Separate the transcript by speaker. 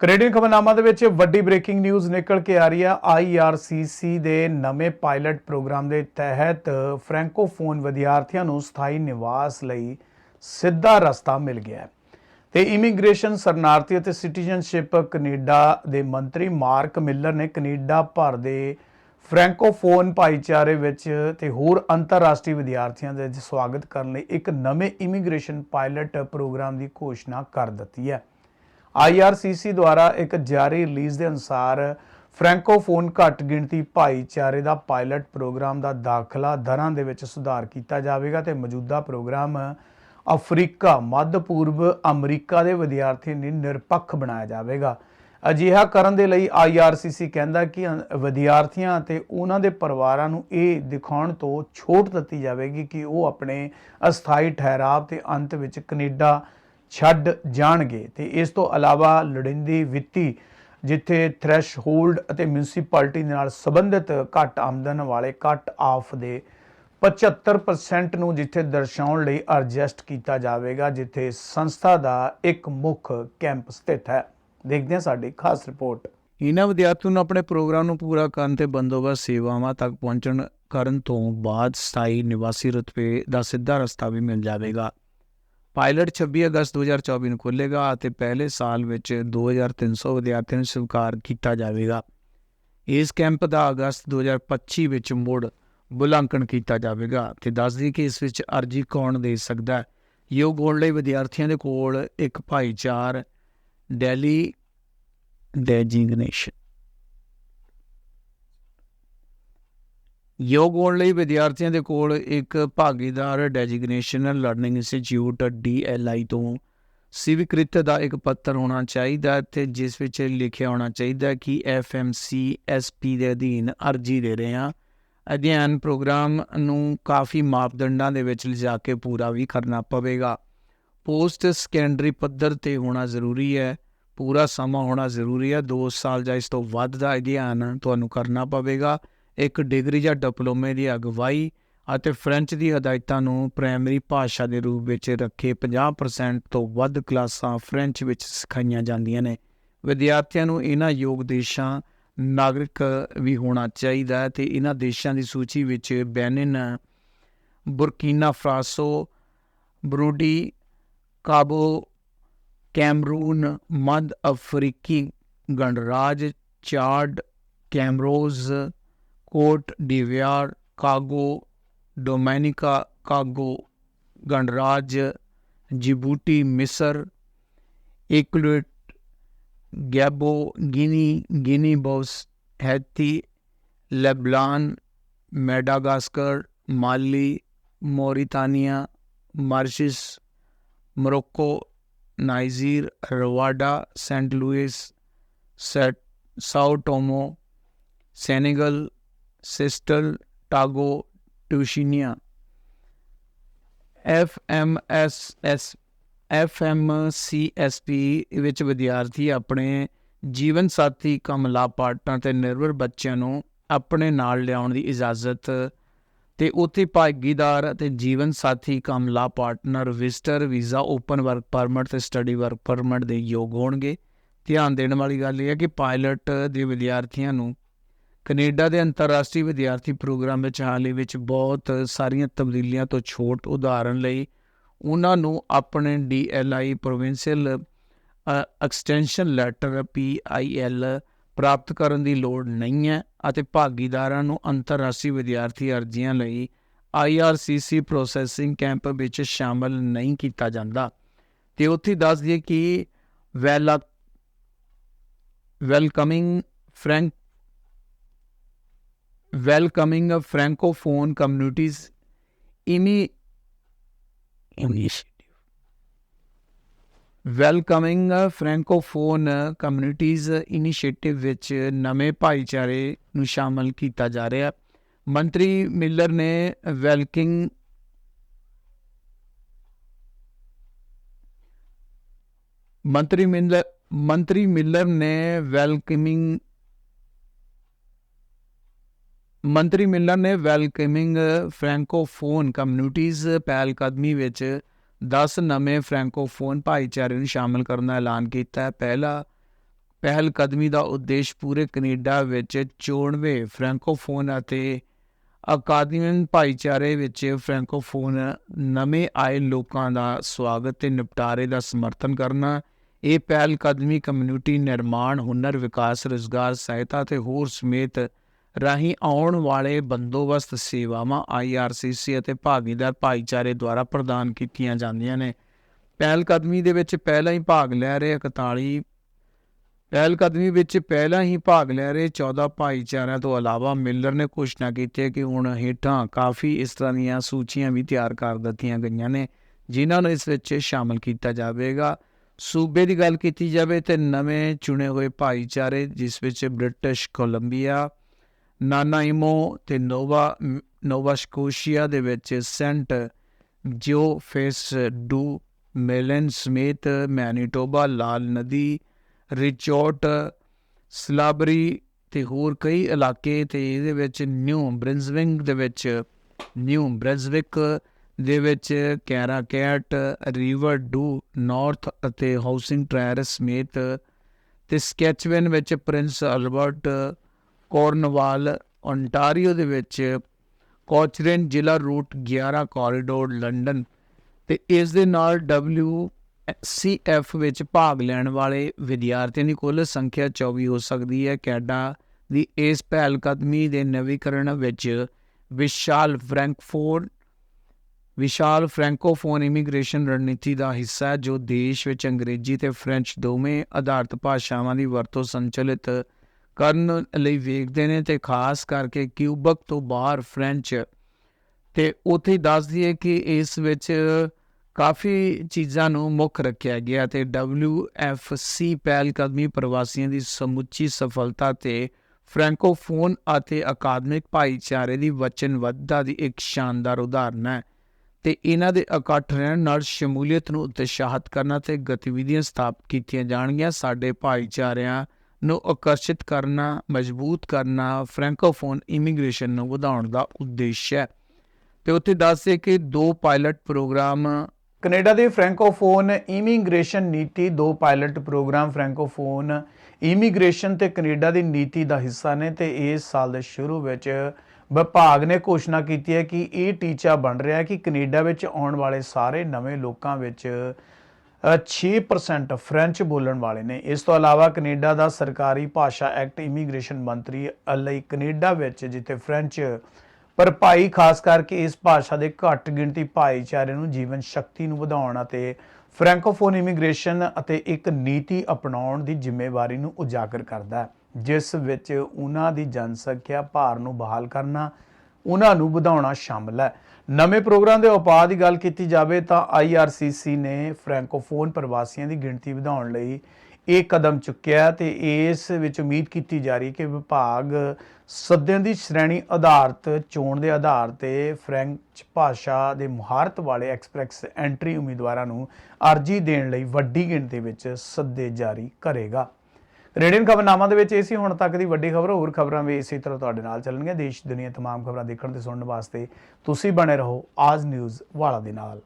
Speaker 1: Canadian ਖਬਰਨਾਮਾ ਦੇ ਵਿੱਚ ਵੱਡੀ ਬ੍ਰੇਕਿੰਗ ਨਿਊਜ਼ ਨਿਕਲ ਕੇ ਆ ਰਹੀ ਹੈ। ਆਈਆਰਸੀਸੀ ਦੇ ਨਵੇਂ ਪਾਇਲਟ ਪ੍ਰੋਗਰਾਮ ਦੇ ਤਹਿਤ ਫ੍ਰੈਂਕੋਫੋਨ ਵਿਦਿਆਰਥੀਆਂ ਨੂੰ ਸਥਾਈ ਨਿਵਾਸ ਲਈ ਸਿੱਧਾ ਰਸਤਾ ਮਿਲ ਗਿਆ ਹੈ। ਤੇ ਇਮੀਗ੍ਰੇਸ਼ਨ ਸ਼ਰਨਾਰਥੀ ਅਤੇ ਸਿਟੀਜ਼ਨਸ਼ਿਪ ਕੈਨੇਡਾ ਦੇ ਮੰਤਰੀ ਮਾਰਕ ਮਿਲਰ ਨੇ ਕੈਨੇਡਾ ਭਰ ਦੇ ਫ੍ਰੈਂਕੋਫੋਨ ਭਾਈਚਾਰੇ ਵਿੱਚ ਤੇ ਹੋਰ ਅੰਤਰਰਾਸ਼ਟਰੀ ਵਿਦਿਆਰਥੀਆਂ ਦੇ ਸਵਾਗਤ ਕਰਨ ਲਈ ਇੱਕ ਨਵੇਂ ਇਮੀਗ੍ਰੇਸ਼ਨ ਪਾਇਲਟ ਪ੍ਰੋਗਰਾਮ ਦੀ ਘੋਸ਼ਣਾ ਕਰ ਦਿੱਤੀ ਹੈ। IRCC ਦੁਆਰਾ ਇੱਕ ਜਾਰੀ ਰਿਲੀਜ਼ ਦੇ ਅਨੁਸਾਰ ਫ੍ਰੈਂਕੋਫੋਨ ਘੱਟ ਗਿਣਤੀ ਭਾਈਚਾਰੇ ਦਾ ਪਾਇਲਟ ਪ੍ਰੋਗਰਾਮ ਦਾ ਦਾਖਲਾ ਦਰਾਂ ਦੇ ਵਿੱਚ ਸੁਧਾਰ ਕੀਤਾ ਜਾਵੇਗਾ ਤੇ ਮੌਜੂਦਾ ਪ੍ਰੋਗਰਾਮ ਅਫਰੀਕਾ, ਮੱਧ ਪੂਰਬ ਅਮਰੀਕਾ ਦੇ ਵਿਦਿਆਰਥੀ ਨੂੰ ਨਿਰਪੱਖ ਬਣਾਇਆ ਜਾਵੇਗਾ। ਅਜਿਹਾ ਕਰਨ ਦੇ ਲਈ IRCC ਕਹਿੰਦਾ ਕਿ ਅ- ਵਿਦਿਆਰਥੀਆਂ ਅਤੇ ਉਹਨਾਂ ਦੇ ਪਰਿਵਾਰਾਂ ਨੂੰ ਇਹ ਦਿਖਾਉਣ ਤੋਂ ਛੋਟ ਦਿੱਤੀ ਜਾਵੇਗੀ ਕਿ ਉਹ ਆਪਣੇ ਅਸਥਾਈ ਠਹਿਰਾਵ ਤੇ ਅੰਤ ਵਿੱਚ ਕੈਨੇਡਾ ਛੱਡ ਜਾਣਗੇ ਤੇ ਇਸ ਤੋਂ ਇਲਾਵਾ ਲੋੜੀਂਦੀ ਵਿੱਤੀ, ਜਿੱਥੇ ਥ੍ਰੈਸ਼ਹੋਲਡ ਅਤੇ ਮਿਊਨਿਸਪੈਲਿਟੀ ਨਾਲ ਸੰਬੰਧਿਤ ਘੱਟ ਆਮਦਨ ਵਾਲੇ ਕੱਟ ਆਫ ਦੇ 75% ਨੂੰ ਜਿੱਥੇ ਦਰਸਾਉਣ ਲਈ ਅਡਜਸਟ ਕੀਤਾ ਜਾਵੇਗਾ, ਜਿੱਥੇ ਸੰਸਥਾ ਦਾ ਇੱਕ ਮੁੱਖ ਕੈਂਪ ਸਥਿਤ ਹੈ। ਦੇਖਦੇ ਹਾਂ ਸਾਡੀ ਖਾਸ ਰਿਪੋਰਟ
Speaker 2: ਇਹਨਾਂ ਵਿਦਿਆਰਥੀਆਂ ਨੂੰ ਆਪਣੇ ਪ੍ਰੋਗਰਾਮ ਨੂੰ ਪੂਰਾ ਕਰਨ ਤੇ ਬੰਦੋਬਸਤ ਸੇਵਾਵਾਂ ਤੱਕ ਪਹੁੰਚਣ ਕਰਨ ਤੋਂ ਬਾਅਦ ਸਥਾਈ ਨਿਵਾਸੀ ਰੁਤਬੇ ਦਾ ਸਿੱਧਾ ਰਸਤਾ ਵੀ ਮਿਲ ਜਾਵੇਗਾ। ਪਾਇਲਟ 26 ਅਗਸਤ 2024 ਨੂੰ ਖੁੱਲੇਗਾ ਅਤੇ ਪਹਿਲੇ ਸਾਲ ਵਿੱਚ 2300 ਵਿਦਿਆਰਥੀਆਂ ਨੂੰ ਸਵੀਕਾਰ ਕੀਤਾ ਜਾਵੇਗਾ। ਇਸ ਕੈਂਪ ਦਾ ਅਗਸਤ 2025 ਵਿੱਚ ਮੁੜ ਮੁਲਾਂਕਣ ਕੀਤਾ ਜਾਵੇਗਾ ਤੇ ਦੱਸ ਦਈਏ ਕਿ ਇਸ ਵਿੱਚ ਅਰਜੀ ਕੌਣ ਦੇ ਸਕਦਾ ਹੈ? ਯੋਗ ਹੋਣ ਲਈ ਵਿਦਿਆਰਥੀਆਂ ਦੇ ਕੋਲ ਇੱਕ ਭਾਈਚਾਰ, ਡੈਲੀ ਡੈਜਿਗਨੇਸ਼ਨ ਯੋਗ ਹੋਣ ਲਈ ਵਿਦਿਆਰਥੀਆਂ ਦੇ ਕੋਲ ਇੱਕ ਭਾਗੀਦਾਰ ਡੈਜਿਗਨੇਸ਼ਨ ਲਰਨਿੰਗ ਇੰਸਟੀਚਿਊਟ DLI ਤੋਂ ਸਵੀਕ੍ਰਿਤ ਦਾ ਇੱਕ ਪੱਤਰ ਹੋਣਾ ਚਾਹੀਦਾ ਹੈ ਤੇ ਜਿਸ ਵਿੱਚ ਲਿਖਿਆ ਹੋਣਾ ਚਾਹੀਦਾ ਹੈ ਕਿ FMC SP ਦੇ ਅਧੀਨ ਅਰਜੀ ਦੇ ਰਹੇ ਹਾਂ। ਅਧਿਐਨ ਪ੍ਰੋਗਰਾਮ ਨੂੰ ਕਾਫੀ ਮਾਪਦੰਡਾਂ ਦੇ ਵਿੱਚ ਲਿਜਾ ਕੇ ਪੂਰਾ ਵੀ ਕਰਨਾ ਪਵੇਗਾ। ਪੋਸਟ ਸੈਕੰਡਰੀ ਪੱਧਰ ਤੇ ਹੋਣਾ ਜ਼ਰੂਰੀ ਹੈ, ਪੂਰਾ ਸਮਾਂ ਹੋਣਾ ਜ਼ਰੂਰੀ ਹੈ 2 ਸਾਲ ਜਾਂ ਇਸ ਤੋਂ ਵੱਧ ਦਾ ਅਧਿਐਨ ਤੁਹਾਨੂੰ ਕਰਨਾ ਪਵੇਗਾ। ਇੱਕ ਡਿਗਰੀ ਜਾਂ ਡਿਪਲੋਮੇ ਦੀ ਅਗਵਾਈ ਅਤੇ ਫ੍ਰੈਂਚ ਦੀ ਹਦਾਇਤਾਂ ਨੂੰ ਪ੍ਰਾਇਮਰੀ ਭਾਸ਼ਾ ਦੇ ਰੂਪ ਵਿੱਚ ਰੱਖੇ 50% ਤੋਂ ਵੱਧ ਕਲਾਸਾਂ ਫ੍ਰੈਂਚ ਵਿੱਚ ਸਿਖਾਈਆਂ ਜਾਂਦੀਆਂ ਨੇ। ਵਿਦਿਆਰਥੀਆਂ ਨੂੰ ਇਹਨਾਂ ਯੋਗ ਦੇਸ਼ਾਂ ਨਾਗਰਿਕ ਵੀ ਹੋਣਾ ਚਾਹੀਦਾ ਹੈ ਤੇ ਇਹਨਾਂ ਦੇਸ਼ਾਂ ਦੀ ਸੂਚੀ ਵਿੱਚ ਬੈਨਿਨ, ਬੁਰਕੀਨਾ ਫਰਾਸੋ, ਬਰੂਡੀ, ਕਾਬੋ, ਕੈਮਰੂਨ, ਮੱਧ ਅਫਰੀਕੀ ਗਣਰਾਜ ਚਾਡ ਕੈਮਰੋਜ਼ कोट डिवियार कागो, डोमेनिका, कागो, गणराज्य, जिबूटी, मिसर इक्लुट Gabon, Guinea Guinea Bissau, Haiti Lebanon Madagascar, Mali, Mauritania, Mauritius, Morocco, Niger, Rwanda, saint Lucia, set Sao Tome Senegal ਸਿਸਟਲ Togo ਟਿਊਸ਼ੀਨੀਆ। F M S S, F M C S P ਵਿੱਚ ਵਿਦਿਆਰਥੀ ਆਪਣੇ ਜੀਵਨ ਸਾਥੀ ਕਮ ਲਾਭਪਾਤਰਾਂ ਤੇ ਨਿਰਭਰ ਬੱਚਿਆਂ ਨੂੰ ਆਪਣੇ ਨਾਲ ਲਿਆਉਣ ਦੀ ਇਜਾਜ਼ਤ ਤੇ ਉੱਥੇ ਭਾਗੀਦਾਰ ਅਤੇ ਜੀਵਨ ਸਾਥੀ common law partner visitor, visa, open work permit ਤੇ ਸਟੱਡੀ ਵਰਕ ਪਰਮਿਟ ਦੇ ਯੋਗ ਹੋਣਗੇ। ਧਿਆਨ ਦੇਣ ਵਾਲੀ ਗੱਲ ਇਹ ਹੈ ਕਿ ਪਾਇਲਟ ਦੇ ਵਿਦਿਆਰਥੀਆਂ ਨੂੰ ਕੈਨੇਡਾ ਦੇ ਅੰਤਰਰਾਸ਼ਟਰੀ ਵਿਦਿਆਰਥੀ ਪ੍ਰੋਗਰਾਮ ਵਿੱਚ ਹਾਲੇ ਵਿੱਚ ਬਹੁਤ ਸਾਰੀਆਂ ਤਬਦੀਲੀਆਂ ਤੋਂ ਛੋਟ ਉਦਾਹਰਨ ਲਈ ਉਹਨਾਂ ਨੂੰ ਆਪਣੇ DLI provincial extension letter PIL ਪ੍ਰਾਪਤ ਕਰਨ ਦੀ ਲੋੜ ਨਹੀਂ ਹੈ ਅਤੇ ਭਾਗੀਦਾਰਾਂ ਨੂੰ ਅੰਤਰਰਾਸ਼ਟਰੀ ਵਿਦਿਆਰਥੀ ਅਰਜ਼ੀਆਂ ਲਈ IRCC ਪ੍ਰੋਸੈਸਿੰਗ ਕੈਂਪ ਵਿੱਚ ਸ਼ਾਮਲ ਨਹੀਂ ਕੀਤਾ ਜਾਂਦਾ। ਤੇ ਉੱਥੇ ਦੱਸ ਦਈਏ ਕਿ well welcoming franc welcoming of francophone communities ini initiative. Welcoming francophone communities initiative ਵਿੱਚ ਨਵੇਂ ਭਾਈਚਾਰੇ ਨੂੰ ਸ਼ਾਮਲ ਕੀਤਾ ਜਾ ਰਿਹਾ ਹੈ ਮੰਤਰੀ ਮਿਲਰ ਨੇ ਵੈਲਕਿੰਗ ਮੰਤਰੀ ਮਿਲਰ ਮੰਤਰੀ ਮਿਲਰ ਨੇ ਵੈਲਕਮਿੰਗ ਮੰਤਰੀ ਮਿਲਰ ਨੇ ਵੈਲਕਮਿੰਗ ਫ੍ਰੈਂਕੋਫੋਨ ਕਮਿਊਨਿਟੀਜ਼ ਪਹਿਲ ਕਦਮੀ ਵਿੱਚ 10 ਨਵੇਂ ਫ੍ਰੈਂਕੋਫੋਨ ਭਾਈਚਾਰੇ ਨੂੰ ਸ਼ਾਮਲ ਕਰਨ ਦਾ ਐਲਾਨ ਕੀਤਾ ਹੈ। ਪਹਿਲਾ ਪਹਿਲ ਕਦਮੀ ਦਾ ਉਦੇਸ਼ ਪੂਰੇ ਕੈਨੇਡਾ ਵਿੱਚ 94 ਫ੍ਰੈਂਕੋਫੋਨ ਅਤੇ ਅਕਾਦਮਿਕ ਭਾਈਚਾਰੇ ਵਿੱਚ ਫ੍ਰੈਂਕੋਫੋਨ ਨਵੇਂ ਆਏ ਲੋਕਾਂ ਦਾ ਸਵਾਗਤ ਤੇ ਨਿਪਟਾਰੇ ਦਾ ਸਮਰਥਨ ਕਰਨਾ। ਇਹ ਪਹਿਲ ਕਦਮੀ ਕਮਿਊਨਿਟੀ ਨਿਰਮਾਣ, ਹੁਨਰ, ਵਿਕਾਸ, ਰੋਜ਼ਗਾਰ, ਸਹਾਇਤਾ ਤੇ ਹੋਰ ਸਮੇਤ ਰਾਹੀਂ ਆਉਣ ਵਾਲੇ ਬੰਦੋਬਸਤ ਸੇਵਾਵਾਂ IRCC ਅਤੇ ਭਾਗੀਦਾਰ ਭਾਈਚਾਰੇ ਦੁਆਰਾ ਪ੍ਰਦਾਨ ਕੀਤੀਆਂ ਜਾਂਦੀਆਂ ਨੇ। ਪਹਿਲ ਕਦਮੀ ਦੇ ਵਿੱਚ ਪਹਿਲਾਂ ਹੀ ਭਾਗ ਲੈ ਰਹੇ 41 ਪਹਿਲ ਕਦਮੀ ਵਿੱਚ ਪਹਿਲਾਂ ਹੀ ਭਾਗ ਲੈ ਰਹੇ 14 ਭਾਈਚਾਰਿਆਂ ਤੋਂ ਇਲਾਵਾ ਮਿਲਰ ਨੇ ਘੋਸ਼ਣਾ ਕੀਤੀ ਹੈ ਕਿ ਹੁਣ ਹੇਠਾਂ ਕਾਫੀ ਇਸ ਤਰ੍ਹਾਂ ਦੀਆਂ ਸੂਚੀਆਂ ਵੀ ਤਿਆਰ ਕਰ ਦਿੱਤੀਆਂ ਗਈਆਂ ਨੇ, ਜਿਨ੍ਹਾਂ ਨੂੰ ਇਸ ਵਿੱਚ ਸ਼ਾਮਲ ਕੀਤਾ ਜਾਵੇਗਾ। ਸੂਬੇ ਦੀ ਗੱਲ ਕੀਤੀ ਜਾਵੇ ਤੇ ਨਵੇਂ ਚੁਣੇ ਹੋਏ ਭਾਈਚਾਰੇ, ਜਿਸ ਵਿੱਚ ਬ੍ਰਿਟਿਸ਼ ਕੋਲੰਬੀਆ ਨਾਨਾਈਮੋ ਤੇ ਨੋਵਾ ਨੋਵਾ ਸਕੋਸ਼ੀਆ ਦੇ ਵਿੱਚ ਸੈਂਟ ਜੋ ਫੇਸ ਡੂ ਮੇਲਨ ਸਮੇਤ ਮੈਨੀਟੋਬਾ, ਲਾਲ ਨਦੀ, ਰਿਚੋਟ, ਸਲਾਬਰੀ ਤੇ ਹੋਰ ਕਈ ਇਲਾਕੇ ਤੇ ਇਹਦੇ ਵਿੱਚ ਨਿਊ ਬ੍ਰਿੰਜ਼ਵਿੰਗ ਦੇ ਵਿੱਚ, ਨਿਊ ਬ੍ਰਿੰਜ਼ਵਿਕ ਦੇ ਵਿੱਚ ਕੈਰਾਕੈਟ, ਰਿਵਰ ਡੂ ਨਾਰਥ ਅਤੇ ਹਾਊਸਿੰਗ ਟ੍ਰੈਰਸ ਸਮੇਤ ਤੇ ਸਕੈਚਵਨ ਵਿੱਚ ਪ੍ਰਿੰਸ ਅਲਬਰਟ ਕੋਰਨਵਾਲ ਓਨਟਾਰੀਓ ਦੇ ਵਿੱਚ ਕੋਚਰੇਨ ਜ਼ਿਲ੍ਹਾ ਰੂਟ 11 ਕੋਰੀਡੋਰ ਲੰਡਨ ਤੇ ਇਸ ਦੇ ਨਾਲ ਡਬਲਯੂ ਸੀਐਫ ਵਿੱਚ ਭਾਗ ਲੈਣ ਵਾਲੇ ਵਿਦਿਆਰਥੀਆਂ ਦੀ ਕੁੱਲ ਸੰਖਿਆ 24 ਹੋ ਸਕਦੀ ਹੈ। ਕੈਨੇਡਾ ਦੀ ਇਸ ਪਹਿਲ ਕਦਮੀ ਦੇ ਨਵੀਕਰਨ ਵਿੱਚ ਵਿਸ਼ਾਲ ਫ੍ਰੈਂਕਫੋਰਟ ਵਿਸ਼ਾਲ ਫ੍ਰੈਂਕੋਫੋਨ ਇਮੀਗ੍ਰੇਸ਼ਨ ਰਣਨੀਤੀ ਦਾ ਹਿੱਸਾ ਹੈ, ਜੋ ਦੇਸ਼ ਵਿੱਚ ਅੰਗਰੇਜ਼ੀ ਤੇ ਫ੍ਰੈਂਚ ਦੋਵੇਂ ਆਧਾਰਿਤ ਭਾਸ਼ਾਵਾਂ ਦੀ ਵਰਤੋਂ ਸੰਚਲਿਤ ਕਰਨ ਲਈ ਵੇਖਦੇ ਨੇ ਤੇ ਖਾਸ ਕਰਕੇ ਕਿਊਬਕ ਤੋਂ ਬਾਹਰ ਫ੍ਰੈਂਚ ਤੇ ਉੱਥੇ ਹੀ ਦੱਸ ਕਿ ਇਸ ਵਿੱਚ ਕਾਫੀ ਚੀਜ਼ਾਂ ਨੂੰ ਮੁੱਖ ਰੱਖਿਆ ਗਿਆ ਤੇ WFC ਪਹਿਲ ਕਦਮੀ ਪ੍ਰਵਾਸੀਆਂ ਦੀ ਸਮੁੱਚੀ ਸਫਲਤਾ ਤੇ ਫ੍ਰੈਂਕੋਫੋਨ ਅਤੇ ਅਕਾਦਮਿਕ ਭਾਈਚਾਰੇ ਦੀ ਵਚਨਬੱਧਤਾ ਦੀ ਇੱਕ ਸ਼ਾਨਦਾਰ ਉਦਾਹਰਨ ਹੈ ਤੇ ਇਹਨਾਂ ਦੇ ਇਕੱਠ ਰਹਿਣ ਨਾਲ ਸ਼ਮੂਲੀਅਤ ਨੂੰ ਉਤਸ਼ਾਹਿਤ ਕਰਨਾ ਤੇ ਗਤੀਵਿਧੀਆਂ ਸਥਾਪਿਤ ਕੀਤੀਆਂ ਜਾਣਗੀਆਂ। ਸਾਡੇ ਭਾਈਚਾਰਿਆਂ ਨੂੰ ਆਕਰਸ਼ਿਤ ਕਰਨਾ, ਮਜ਼ਬੂਤ ਕਰਨਾ ਫ੍ਰੈਂਕੋਫੋਨ ਇਮੀਗ੍ਰੇਸ਼ਨ ਨੂੰ ਵਧਾਉਣ ਦਾ ਉਦੇਸ਼ ਹੈ। ਤੇ ਉੱਥੇ ਦੱਸਦੇ ਕਿ ਦੋ ਪਾਇਲਟ ਪ੍ਰੋਗਰਾਮ
Speaker 1: ਕੈਨੇਡਾ ਦੇ ਫ੍ਰੈਂਕੋਫੋਨ ਇਮੀਗ੍ਰੇਸ਼ਨ ਨੀਤੀ, ਦੋ ਪਾਇਲਟ ਪ੍ਰੋਗਰਾਮ ਫ੍ਰੈਂਕੋਫੋਨ ਇਮੀਗ੍ਰੇਸ਼ਨ ਤੇ ਕੈਨੇਡਾ ਦੀ ਨੀਤੀ ਦਾ ਹਿੱਸਾ ਨੇ ਤੇ ਇਸ ਸਾਲ ਦੇ ਸ਼ੁਰੂ ਵਿੱਚ ਵਿਭਾਗ ਨੇ ਘੋਸ਼ਣਾ ਕੀਤੀ ਹੈ ਕਿ ਇਹ ਟੀਚਾ ਬਣ ਰਿਹਾ ਹੈ ਕਿ ਕੈਨੇਡਾ ਵਿੱਚ ਆਉਣ ਵਾਲੇ ਸਾਰੇ ਨਵੇਂ ਲੋਕਾਂ ਵਿੱਚ 6% ਫ੍ਰੈਂਚ ਬੋਲਣ ਵਾਲੇ ਨੇ। ਇਸ ਤੋਂ ਇਲਾਵਾ ਕੈਨੇਡਾ ਦਾ ਸਰਕਾਰੀ ਭਾਸ਼ਾ ਐਕਟ ਇਮੀਗ੍ਰੇਸ਼ਨ ਮੰਤਰੀ ਲਈ ਕੈਨੇਡਾ ਵਿੱਚ, ਜਿੱਥੇ ਫ੍ਰੈਂਚ ਭਰਪਾਈ ਖਾਸ ਕਰਕੇ ਇਸ ਭਾਸ਼ਾ ਦੇ ਘੱਟ ਗਿਣਤੀ ਭਾਈਚਾਰੇ ਨੂੰ ਜੀਵਨ ਸ਼ਕਤੀ ਨੂੰ ਵਧਾਉਣ ਅਤੇ ਫ੍ਰੈਂਕੋਫੋਨ ਇਮੀਗ੍ਰੇਸ਼ਨ ਅਤੇ ਇੱਕ ਨੀਤੀ ਅਪਣਾਉਣ ਦੀ ਜ਼ਿੰਮੇਵਾਰੀ ਨੂੰ ਉਜਾਗਰ ਕਰਦਾ ਹੈ, ਜਿਸ ਵਿੱਚ ਉਹਨਾਂ ਦੀ ਜਨਸੰਖਿਆ ਭਾਰ ਨੂੰ ਬਹਾਲ ਕਰਨਾ ਉਹਨਾਂ ਨੂੰ ਵਧਾਉਣਾ ਸ਼ਾਮਲ ਹੈ। ਨਵੇਂ ਪ੍ਰੋਗਰਾਮ ਦੇ ਉਪਾਅ ਦੀ ਗੱਲ ਕੀਤੀ ਜਾਵੇ ਤਾਂ IRCC ਨੇ ਫ੍ਰੈਂਕੋਫੋਨ ਪ੍ਰਵਾਸੀਆਂ ਦੀ ਗਿਣਤੀ ਵਧਾਉਣ ਲਈ ਇਹ ਕਦਮ ਚੁੱਕਿਆ ਹੈ ਤੇ ਇਸ ਵਿੱਚ ਉਮੀਦ ਕੀਤੀ ਜਾ ਰਹੀ ਕਿ ਵਿਭਾਗ ਸੱਦਿਆਂ ਦੀ ਸ਼੍ਰੇਣੀ ਆਧਾਰਿਤ, ਚੋਣ ਦੇ ਆਧਾਰ ਤੇ ਫ੍ਰੈਂਚ ਭਾਸ਼ਾ ਦੇ ਮੁਹਾਰਤ ਵਾਲੇ ਐਕਸਪ੍ਰੈਸ ਐਂਟਰੀ ਉਮੀਦਵਾਰਾਂ ਨੂੰ ਅਰਜ਼ੀ ਦੇਣ ਲਈ ਵੱਡੀ ਗਿਣਤੀ ਵਿੱਚ ਸੱਦੇ ਜਾਰੀ ਕਰੇਗਾ। ਰੇਡੀਅਨ ਖਬਰਨਾਮਾ ਦੇ ਵਿੱਚ ਇਹ ਸੀ, ਹੁਣ ਤੱਕ ਦੀ ਵੱਡੀ ਖਬਰ, ਹੋਰ ਖਬਰਾਂ ਵੀ ਇਸੇ ਤਰ੍ਹਾਂ ਤੁਹਾਡੇ ਨਾਲ ਚੱਲਣਗੀਆਂ। ਦੇਸ਼ ਦੁਨੀਆ ਤਮਾਮ ਖਬਰਾਂ ਦੇਖਣ ਤੇ ਸੁਣਨ ਵਾਸਤੇ ਤੁਸੀਂ ਬਣੇ ਰਹੋ। ਆਜ ਨਿਊਜ਼ ਵਾਲਾ ਦੇ ਨਾਲ।